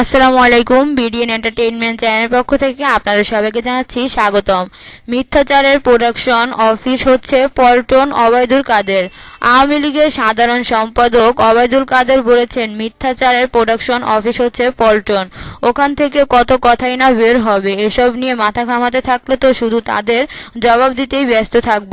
আসসালামু আলাইকুম, BDN entertainment চ্যানেলের পক্ষ থেকে আপনাদের সবাইকে জানাচ্ছি স্বাগতম। মিথ্যাচারের প্রোডাকশন অফিস হচ্ছে পল্টন অবায়দুল কাদের। আওয়ামী লীগের সাধারণ সম্পাদক অবায়দুল কাদের বলেছেন, মিথ্যাচারের প্রোডাকশন অফিস হচ্ছে পল্টন। ওখান থেকে কত কথাই না বের হবে। এসব নিয়ে মাথা ঘামাতে থাকলে তো শুধু তাদের জবাব দিতেই ব্যস্ত থাকব।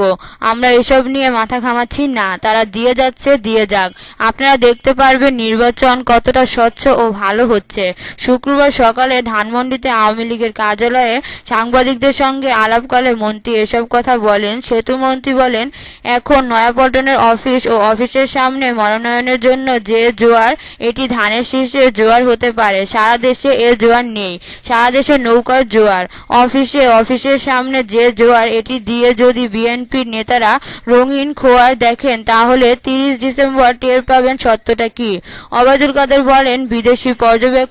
আমরা এসব নিয়ে মাথা ঘামাচ্ছি না, তারা দিয়ে যাচ্ছে, দিয়ে যাক। আপনারা দেখতে পারবেন নির্বাচন কতটা স্বচ্ছ ও ভালো হচ্ছে। শুক্রবার সকালে ধানমন্ডিতে আওয়ামী লীগের কার্যালয়ে সাংবাদিকদের সঙ্গে আলাপকালে মন্ত্রী এসব কথা বলেন। সেতুমন্ত্রী বলেন, এখন নয়াপল্টনের অফিস ও অফিসের সামনে মনোনয়নের জন্য যে জোয়ার, এটি ধানের শীর্ষে জোয়ার হতে পারে। সারা দেশে এর জোয়ার নেই। সারা দেশে নৌকার জোয়ার। অফিসে অফিসের সামনে যে জোয়ার, এটি দিয়ে যদি বিএনপির নেতারা রঙিন খোয়ার দেখেন, তাহলে তিরিশ ডিসেম্বর টের পাবেন সত্যটা কি? অবায়দুল কাদের বলেন, বিদেশি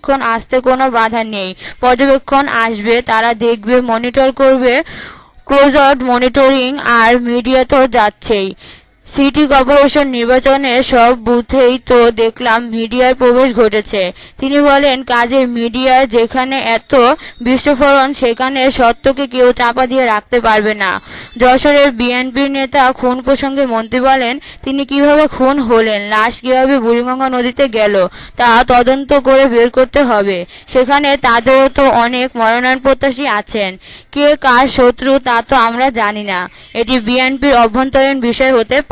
পর্যবেক্ষণ আসতে কোনো বাধা নেই। পর্যবেক্ষণ আসবে, তারা দেখবে, মনিটর করবে, ক্লোজড মনিটরিং আর মিডিয়া তো যাচ্ছেই। সিটি কর্পোরেশন নির্বাচনে সব বুথেই তো দেখলাম মিডিয়ার প্রবেশ ঘটেছে। তিনি বলেন কাজে মিডিয়ার যেখানে এত বিস্ফোরণ সেখানে সত্যকে কেউ চাপা দিয়ে রাখতে পারবে না। যশোরের বিএনপির নেতা খুন প্রসঙ্গে মন্ত্রী বলেন, তিনি কীভাবে খুন হলেন, লাশ কীভাবে বুড়িগঙ্গা নদীতে গেল, তা তদন্ত করে বের করতে হবে। সেখানে তাদেরও তো অনেক মনোনয়ন প্রত্যাশী আছেন। কে কার শত্রু তা তো আমরা জানি না। এটি বিএনপির অভ্যন্তরীণ বিষয় হতে